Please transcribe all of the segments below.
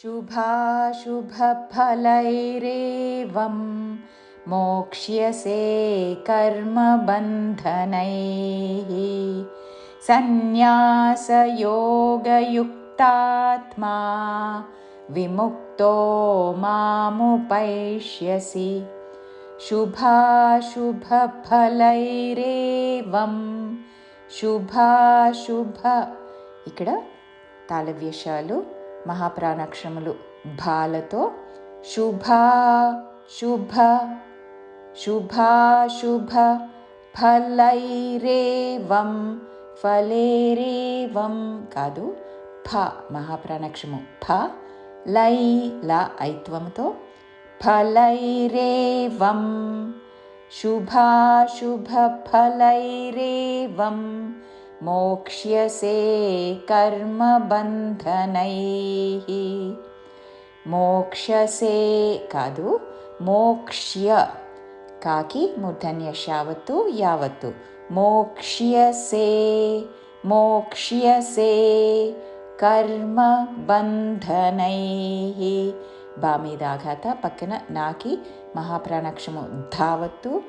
शुभाशुभफलैरेवं मोक्ष्यसे कर्मबन्धनैः सन्न्यासयोगयुक्तात्मा विमुक्तो मामुपैष्यसि। शुभाशुभफलैरेवं शुभाशुभ इकलव्यशालु మహాప్రాణాక్షములు. భాలతో శుభ శుభ శుభాశుభ ఫలైరేవం ఫలేరేవం కాదు ఫ మహాప్రాణక్షము. ఫ లై ల ఐత్వముతో ఫలైరేవం శుభాశుభ ఫలైరేవం मोक्ष्यसे कर्मबन्धनैः మోక్షసే కాదు మోక్ష్య కాకి మూర్ధన్య శావత్తు యావత్తు మోక్ష్యసే మోక్ష్యసే కర్మ బంధనై బా మీద ఆఘాత పక్కన నాకి మహాప్రాణాక్షము ధావత్తు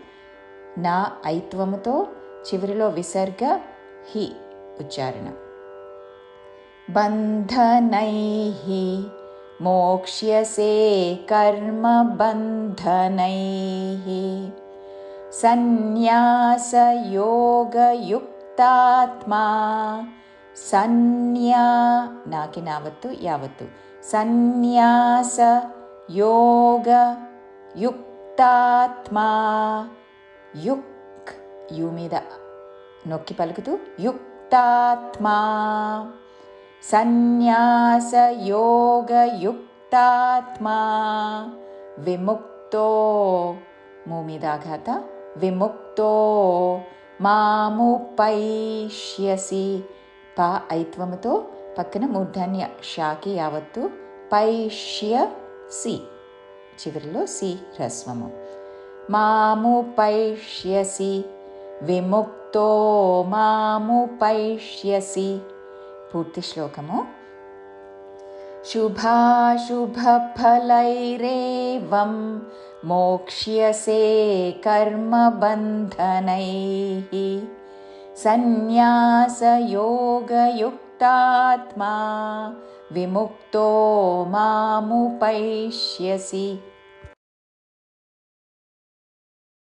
నా ఐత్వముతో చివరిలో విసర్గ हि उच्चारणं बन्धनैः मोक्ष्यसे कर्मबन्धनैः सन्न्यासयोगयुक्तात्मा स्या नाकिनावत् यावत्तु सन्न्यासयोगयुक्तात्मा युक् युमिद నొక్కి పలుకుతూ యుక్తాత్మా సన్యాస యోగ యుక్తాత్మా విముక్తో మూమిదాఘాత మీద ఆఘాత విముక్తో మాముపైష్యసి పా ఐత్వముతో పక్కన మూర్ధన్య షాకి యావత్తు పైష్య సి చివరిలో సి హ్రస్వము మాముపైష్యసి విముక్త मामुपैष्यसि पूर्तिश्लोकमु शुभाशुभफलैरेवं मोक्ष्यसे कर्मबन्धनैः सन्न्यासयोगयुक्तात्मा विमुक्तो मामुपैष्यसि